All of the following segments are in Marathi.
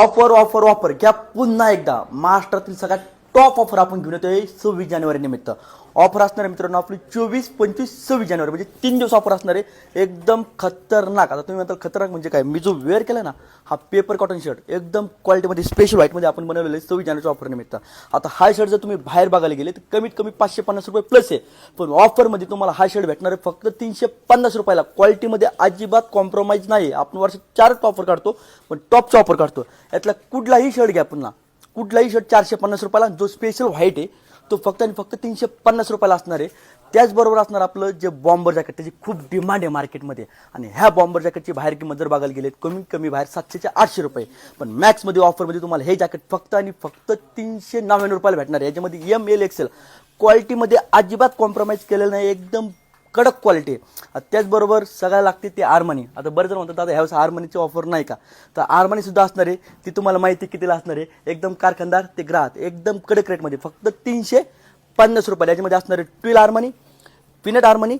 ऑफर ऑफर ऑफर घ्या पुन्हा एकदा. महाराष्ट्रातील सगळ्यात टॉप ऑफर आपण घेऊन येतोय सव्वीस जानेवारी निमित्त. ऑफर असणार आहे मित्रांनो आपली चोवीस पंचवीस सव्वीस जानेवारी म्हणजे तीन दिवस ऑफर असणार आहे एकदम खतरनाक. आता तुम्ही म्हणता खतरनाक म्हणजे काय? मी जो वेअर केला ना हा पेपर कॉटन शर्ट एकदम क्वालिटीमध्ये स्पेशल व्हाईटमध्ये आपण बनवलेलं आहे सव्वीस जानेवारीच्या ऑफर निमित्त. आता हा शर्ट जर तुम्ही बाहेर बघायला गेले तर कमीत कमी पाचशे पन्नास रुपये प्लस आहे. पण ऑफरमध्ये तुम्हाला हा शर्ट भेटणार आहे फक्त तीनशे पन्नास रुपयाला. क्वालिटीमध्ये अजिबात कॉम्प्रोमाइज नाही आपण वर्षात चारच ऑफर काढतो पण टॉपचा ऑफर काढतो. यातला कुठलाही शर्ट घ्या पुन्हा. कुठलाही शर्ट चारशे पन्नास रुपयाला जो स्पेशल व्हाईट आहे तो फक्त आणि फक्त तीनशे पन्नास रुपयाला असणार आहे. त्याचबरोबर असणार आपलं जे बॉम्बर जॅकेट त्याची खूप डिमांड आहे मार्केटमध्ये आणि ह्या बॉम्बर जॅकेटची बाहेर किंमत जर बघायला गेलेत कमीत कमी बाहेर सातशे आठशे रुपये. पण मॅक्समध्ये ऑफरमध्ये तुम्हाला हे जॅकेट फक्त आणि फक्त तीनशे नव्याण्णव रुपयाला भेटणार आहे. याच्यामध्ये एम एल एक्सेल क्वालिटीमध्ये अजिबात कॉम्प्रोमाइज केलेलं नाही. एकदम कडक क्वालिटी आहे. त्याचबरोबर सगळ्या लागते ते आर्मनी आता बरेच जण म्हणतात दादा ह्यावेळेस आर्मनीची ऑफर नाही का? तर आर्मनीसुद्धा असणार आहे. ती तुम्हाला माहिती कितीला असणार आहे. एकदम कारखानदार ते ग्राहक. एकदम कडक रेटमध्ये फक्त तीनशे पन्नास रुपयाला याच्यामध्ये असणार आहे. ट्विल आर्मनी पिनट आर्मनी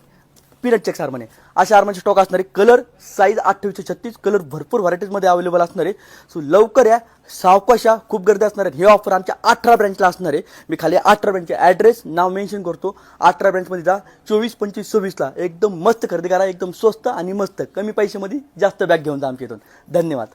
पिनट चेक्स आहे अशा हार्मोनचे स्टॉक असणारे कलर साईज अठ्ठावीसशे छत्तीस कलर भरपूर व्हरायटीजमध्ये अवेलेबल असणार. आहे सो लवकर या सावकाशा खूप गर्दी असणार आहे हे ऑफर आमच्या अठरा ब्रँचला असणार आहे. मी खाली अठरा ब्रँचचे ॲड्रेस नाव मेन्शन करतो. अठरा ब्रँचमध्ये जा चोवीस पंचवीस सव्वीसला एकदम मस्त खरेदी करा एकदम स्वस्त आणि मस्त. कमी पैशामध्ये जास्त बॅग घेऊन जा आमच्या इथून. धन्यवाद.